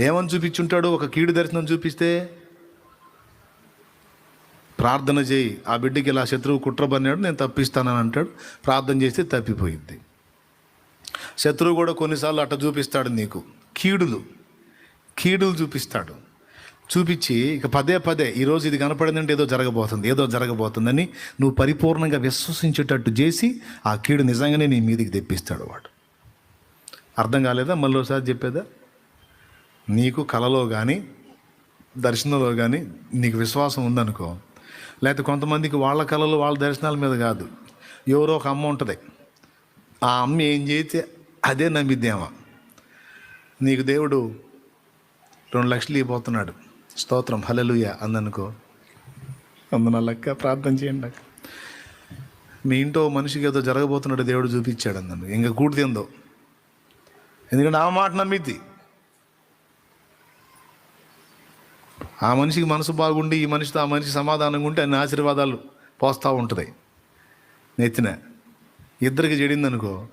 ఏమని చూపించుంటాడు? ఒక కీడు దర్శనం చూపిస్తే ప్రార్థన చేయి. ఆ బిడ్డకి ఇలా శత్రువు కుట్ర పన్నాడు నేను తప్పిస్తానని అంటాడు. ప్రార్థన చేస్తే తప్పిపోయింది. శత్రువు కూడా కొన్నిసార్లు అట్ట చూపిస్తాడు నీకు. కీడులు. కీడులు చూపిస్తాడు. చూపించి ఇక పదే పదే ఈరోజు ఇది కనపడిందంటే ఏదో జరగబోతుంది ఏదో జరగబోతుందని నువ్వు పరిపూర్ణంగా విశ్వసించేటట్టు చేసి ఆ కీడు నిజంగానే నీ మీదికి తెప్పిస్తాడు వాడు. అర్థం కాలేదా? మళ్ళీ ఒకసారి చెప్పేదా? నీకు కలలో కానీ దర్శనంలో కానీ నీకు విశ్వాసం ఉందనుకో లేకపోతే కొంతమందికి వాళ్ళ కళలు వాళ్ళ దర్శనాల మీద కాదు. ఎవరో ఒక అమ్మ ఉంటుంది. ఆ అమ్మ ఏం చేస్తే అదే నమ్మిద్దేమా నీకు దేవుడు రెండు లక్షలు ఇవ్వబోతున్నాడు. స్తోత్రం హలలుయ అందనుకో అందున లెక్క ప్రార్థన చేయండి అక్క. మీ ఇంటో మనిషికి ఏదో జరగబోతున్నాడు దేవుడు చూపించాడు అందను ఇంకా కూడితేందో ఎందుకంటే ఆ మాట నమ్మిద్ది. ఆ మనిషికి మనసు బాగుండి ఈ మనిషితో ఆ మనిషి సమాధానంగా ఉంటే అన్ని ఆశీర్వాదాలు పోస్తూ ఉంటుంది. నెత్తిన. ఇద్దరికి చెడిందనుకో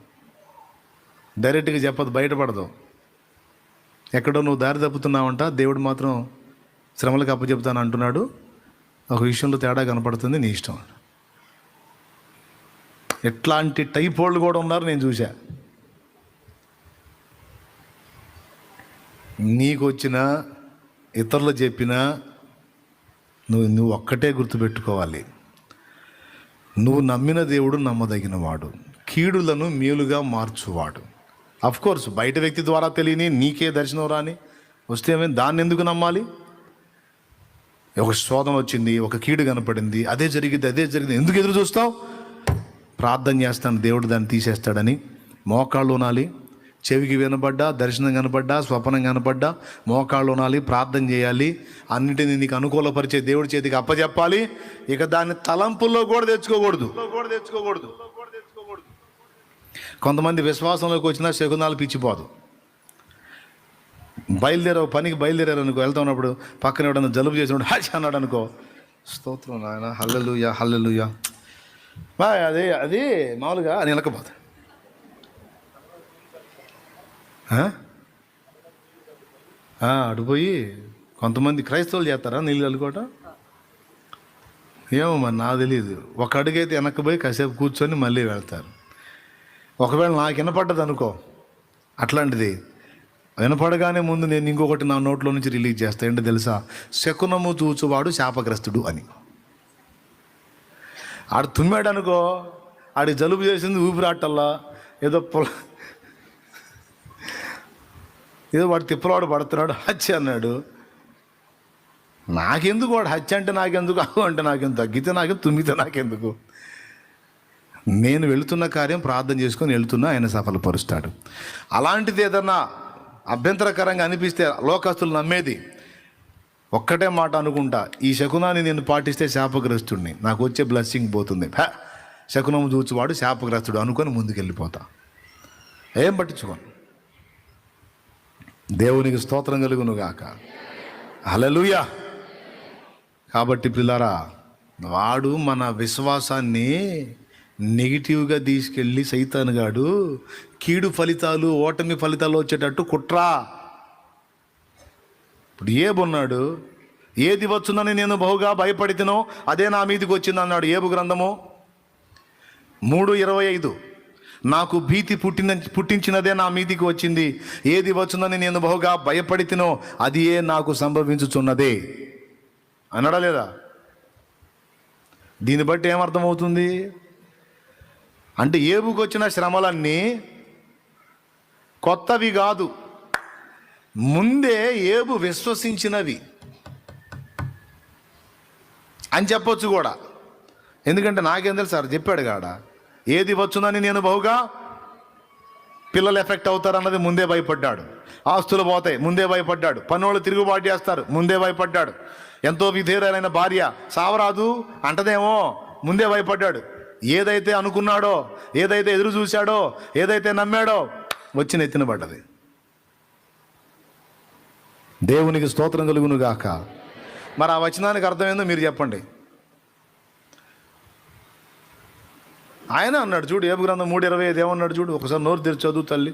డైరెక్ట్గా చెప్పదు బయటపడదు. ఎక్కడో నువ్వు దారి తప్పుతున్నావంట దేవుడు మాత్రం శ్రమలకు అప్పచెప్తాను అంటున్నాడు. ఒక విషయంలో తేడా కనపడుతుంది నీ ఇష్టం. ఎట్లాంటి టైప్ వాళ్ళు కూడా ఉన్నారు నేను చూసా నీకు వచ్చిన ఇతరులు చెప్పినా నువ్వు నువ్వు ఒక్కటే గుర్తుపెట్టుకోవాలి. నువ్వు నమ్మిన దేవుడు నమ్మదగినవాడు. కీడులను మేలుగా మార్చువాడు. అఫ్ కోర్స్ బయట వ్యక్తి ద్వారా తెలియని నీకే దర్శనం రాని వస్తే దాన్ని ఎందుకు నమ్మాలి? ఒక శోధన వచ్చింది ఒక కీడు కనపడింది అదే జరిగింది అదే జరిగింది. ఎందుకు ఎదురు చూస్తావు? ప్రార్థన చేస్తాను దేవుడు దాన్ని తీసేస్తాడని మోకాళ్ళు ఉనాలి చెవికి వినబడ్డా దర్శనం కనపడ్డా స్వప్నం కనపడ్డా మోకాళ్ళు ఉనాలి ప్రార్థన చేయాలి. అన్నిటిని నీకు అనుకూలపరిచే దేవుడి చేతికి అప్పచెప్పాలి ఇక దాన్ని తలంపుల్లో కూడా తెచ్చుకోకూడదు. కూడా తెచ్చుకోకూడదు కొంతమంది విశ్వాసంలోకి వచ్చినా శకునాలు పిచ్చిపోదు. బయలుదేరావు పనికి బయలుదేరారు అనుకో వెళ్తా ఉన్నప్పుడు పక్కన ఎవడన్నా జలుబు చేసినప్పుడు హచ్ అన్నాడు అనుకో స్తోత్రం నాయన హల్లెలుయా హల్లెలుయా. బా అదే అది మామూలుగా నిలకపోతా అడిపోయి కొంతమంది క్రైస్తవులు చేస్తారా నీళ్ళు చల్లుకోవటం ఏమో మరి నాకు తెలియదు. ఒక అడుగైతే వెనక్కి పోయి కాసేపు కూర్చొని మళ్ళీ వెళ్తారు. ఒకవేళ నాకు వినపడ్డది అనుకో అట్లాంటిది. వినపడగానే ముందు నేను ఇంకొకటి నా నోట్లో నుంచి రిలీజ్ చేస్తా. ఏంటో తెలుసా? శకునము చూచువాడు శాపగ్రస్తుడు అని. ఆడు తుమ్మాడు అనుకో ఆడి జలుబు చేసింది ఊపిరాటల్లా ఏదో పొల ఏదో వాడు తిప్పలవాడు పడుతున్నాడు హత్య అన్నాడు. నాకెందుకు వాడు హత్య అంటే నాకెందుకు అవు అంటే నాకెందుకు తగ్గితే నాకేం తుమ్మితే నాకెందుకు? నేను వెళుతున్న కార్యం ప్రార్థన చేసుకొని వెళ్తున్నా ఆయన సఫలపరుస్తాడు. అలాంటిది ఏదన్నా అభ్యంతరకరంగా అనిపిస్తే లోకస్తులు నమ్మేది ఒక్కటే మాట అనుకుంటా ఈ శకునాన్ని నేను పాటిస్తే శాపగ్రస్తుడిని నాకు వచ్చే బ్లెస్సింగ్ పోతుంది. శకునం శకునం చూచువాడు శాపగ్రస్తుడు అనుకొని ముందుకెళ్ళిపోతా. ఏం పట్టించుకోను? దేవునికి స్తోత్రం కలుగును గాక హలలుయా కాబట్టి పిల్లరా వాడు మన విశ్వాసాన్ని నెగిటివ్గా తీసుకెళ్ళి సైతానుగాడు కీడు ఫలితాలు ఓటమి ఫలితాలు వచ్చేటట్టు కుట్రా. ఇప్పుడు ఏబున్నాడు ఏది వచ్చునని నేను బహుగా భయపడితేనో అదే నా మీదకి వచ్చింది అన్నాడు ఏబు గ్రంథము. మూడు ఇరవై ఐదు. నాకు భీతి పుట్టిన పుట్టించినదే నా మీదికి వచ్చింది. ఏది వచ్చునని నేను బహుగా భయపడితేనో అది ఏ నాకు సంభవించుచున్నదే. అనడా లేదా? దీన్ని బట్టి ఏమర్థమవుతుంది? అంటే ఏబుకొచ్చిన శ్రమలన్నీ కొత్తవి కాదు. ముందే ఏబు విశ్వసించినవి. అని చెప్పొచ్చు కూడా. ఎందుకంటే నాకేం తెలుసు సార్ చెప్పాడు కాడ? ఏది వచ్చునని నేను బహుగా పిల్లలు ఎఫెక్ట్ అవుతారు అన్నది ముందే భయపడ్డాడు. ఆస్తులు పోతాయి ముందే భయపడ్డాడు. పన్నోళ్ళు తిరుగుబాటు చేస్తారు ముందే భయపడ్డాడు. ఎంతో విధేయులైన భార్య సావరాదు అంటదేమో? ముందే భయపడ్డాడు. ఏదైతే అనుకున్నాడో ఏదైతే ఎదురు చూశాడో ఏదైతే నమ్మాడో వచ్చి నెత్తిన పడ్డది. దేవునికి స్తోత్రం కలుగునుగాక మరి ఆ వచనానికి అర్థమైందో మీరు చెప్పండి. ఆయన అన్నాడు చూడు ఏబు గ్రంథం మూడు ఇరవై ఐదు ఏమన్నాడు చూడు ఒకసారి నోరు తెరిచి చదువు తల్లి.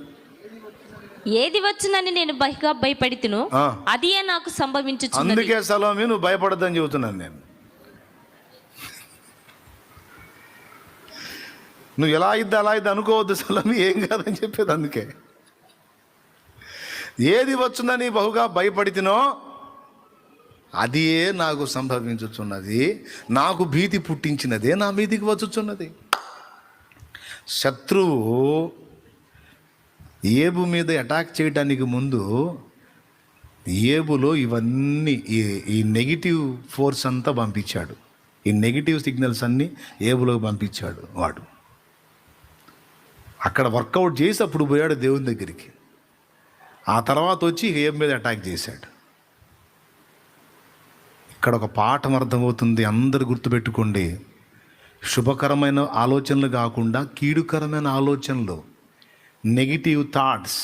ఏది వచ్చునని నేను బహిగా భయపడితును ఆ. అదియే నాకు సంభవించుచున్నది. అందుకే సలోమి నువ్వు భయపడద్దని చెబుతున్నాను నేను. నువ్వు ఎలా ఇద్ది అలా ఇద్ది అనుకోవద్దు సలోమి ఏం కాదని చెప్పేది అందుకే. ఏది వచ్చునని బహుగా భయపడితినో అదే నాకు సంభవించుచున్నది నాకు భీతి పుట్టించినదే నా మీదికి వచ్చుచున్నది. శత్రువు ఏబు మీద అటాక్ చేయడానికి ముందు ఏబులో ఇవన్నీ ఈ ఈ నెగిటివ్ ఫోర్స్ అంతా పంపించాడు. ఈ నెగిటివ్ సిగ్నల్స్ అన్నీ ఏబులోకి పంపించాడు వాడు. అక్కడ వర్కౌట్ చేసి అప్పుడు పోయాడు దేవుని దగ్గరికి. ఆ తర్వాత వచ్చి ఏబు మీద అటాక్ చేశాడు. ఇక్కడ ఒక పాఠం అర్థమవుతుంది. అందరు గుర్తుపెట్టుకోండి. శుభకరమైన ఆలోచనలు కాకుండా కీడుకరమైన ఆలోచనలు. నెగిటివ్ థాట్స్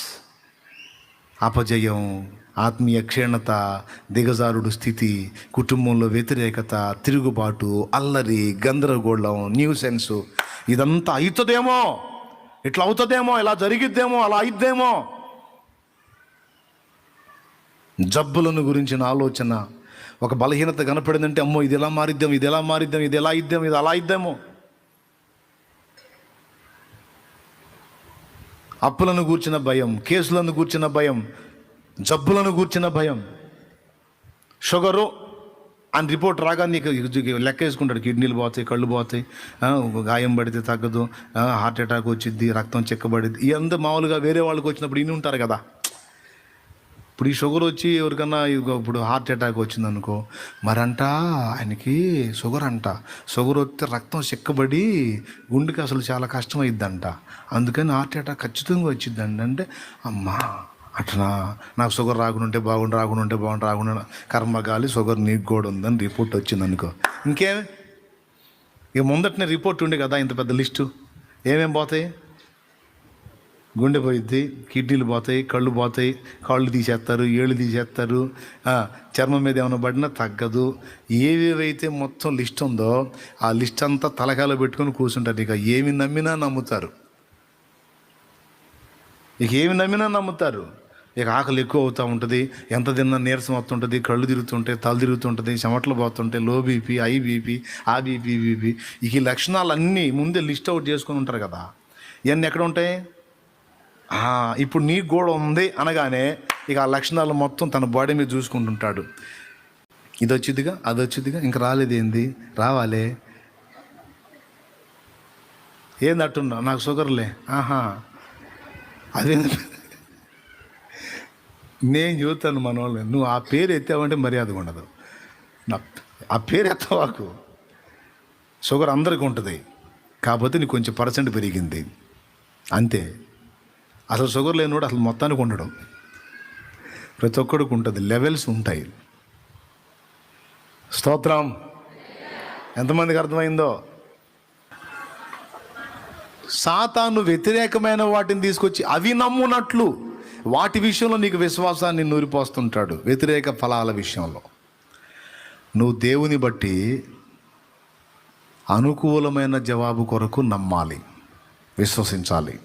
అపజయం ఆత్మీయ క్షీణత దిగజారుడు స్థితి కుటుంబంలో వ్యతిరేకత తిరుగుబాటు అల్లరి గందరగోళం న్యూసెన్స్ ఇదంతా అవుతుందేమో ఇట్లా అవుతుందేమో? ఇలా జరిగిద్దేమో? అలా అయిద్దేమో? జబ్బులను గురించిన ఆలోచన. ఒక బలహీనత కనపడిందంటే అమ్మో ఇది ఎలా మారిద్దాం ఇది ఎలా మారిద్దాం ఇది ఎలా ఇద్దాం ఇది అలా ఇద్దామో. అప్పులను కూర్చిన భయం కేసులను కూర్చిన భయం జబ్బులను కూర్చిన భయం. షుగరు అని రిపోర్ట్ రాగా నీకు లెక్క వేసుకుంటాడు. కిడ్నీలు పోతాయి కళ్ళు పోతాయి గాయం పడితే తగ్గదు హార్ట్ అటాక్ వచ్చింది రక్తం చెక్కబడిద్ది. ఇవంతా మామూలుగా వేరే వాళ్ళకి వచ్చినప్పుడు ఇన్ని ఉంటారు కదా. ఇప్పుడు ఈ షుగర్ వచ్చి ఎవరికన్నా ఇదిగో ఇప్పుడు హార్ట్ అటాక్ వచ్చింది అనుకో మరంట ఆయనకి షుగర్ అంట. షుగర్ వస్తే రక్తం చిక్కబడి గుండెకి అసలు చాలా కష్టమైద్దంట. అందుకని హార్ట్ అటాక్ ఖచ్చితంగా వచ్చిందండి అంటే అమ్మా అట్లా నాకు షుగర్ రాకుండా ఉంటే బాగుండు రాకుండా ఉంటే బాగుండు రాకుండా కర్మగాలి షుగర్ నీకు కూడా ఉందని రిపోర్ట్ వచ్చింది అనుకో ఇంకేం? ఇక ముందటనే రిపోర్ట్ ఉండే కదా ఇంత పెద్ద లిస్టు. ఏమేం పోతాయి? గుండె పోయిద్ది కిడ్నీలు పోతాయి కళ్ళు పోతాయి కాళ్ళు తీసేస్తారు ఏళ్ళు తీసేస్తారు. చర్మం మీద ఏమైనా పడినా తగ్గదు. ఏవేవైతే మొత్తం లిస్ట్ ఉందో ఆ లిస్ట్ అంతా తలకాలో పెట్టుకొని కూర్చుంటారు. ఇక ఏమి నమ్మినా నమ్ముతారు. ఇక ఏమి నమ్మినా నమ్ముతారు. ఇక ఆకలి ఎక్కువ అవుతూ ఉంటుంది. ఎంత తిన్నా నీరసం వస్తుంటుంది. కళ్ళు తిరుగుతుంటాయి తల తిరుగుతుంటుంది చెమటలు పోతుంటాయి లో బీపీ ఐ బీపీ ఆ బీపీ బీపీ. ఇక ఈ లక్షణాలన్నీ ముందే లిస్ట్ అవుట్ చేసుకొని ఉంటారు కదా. ఇవన్నీ ఎక్కడ ఉంటాయి? ఇప్పుడు నీకు కూడా ఉంది అనగానే ఇక ఆ లక్షణాలు మొత్తం తన బాడీ మీద చూసుకుంటుంటాడు. ఇది వచ్చిందిగా అది వచ్చిందిగా ఇంక రాలేదు ఏంది రావాలే. ఏంది అట్టున్నా? నాకు షుగర్లే. ఆహా. అదే నేను చూస్తాను మన వాళ్ళని నువ్వు ఆ పేరు ఎత్తావంటే మర్యాద ఉండదు. నా ఆ పేరు ఎత్తవాకు షుగర్ అందరికీ ఉంటుంది. కాకపోతే నీకు కొంచెం పర్సెంట్ పెరిగింది. అంతే. అసలు షుగర్ లేనివాడు అసలు మొత్తానికి ఉండడం. ప్రతి ఒక్కడికి ఉంటుంది. లెవెల్స్ ఉంటాయి. స్తోత్రం. ఎంతమందికి అర్థమైందో? సాతాను వ్యతిరేకమైన వాటిని తీసుకొచ్చి అవి నమ్మునట్లు వాటి విషయంలో నీకు విశ్వాసాన్ని నూరిపోస్తుంటాడు వ్యతిరేక ఫలాల విషయంలో. నువ్వు దేవుని బట్టి అనుకూలమైన జవాబు కొరకు నమ్మాలి. విశ్వసించాలి.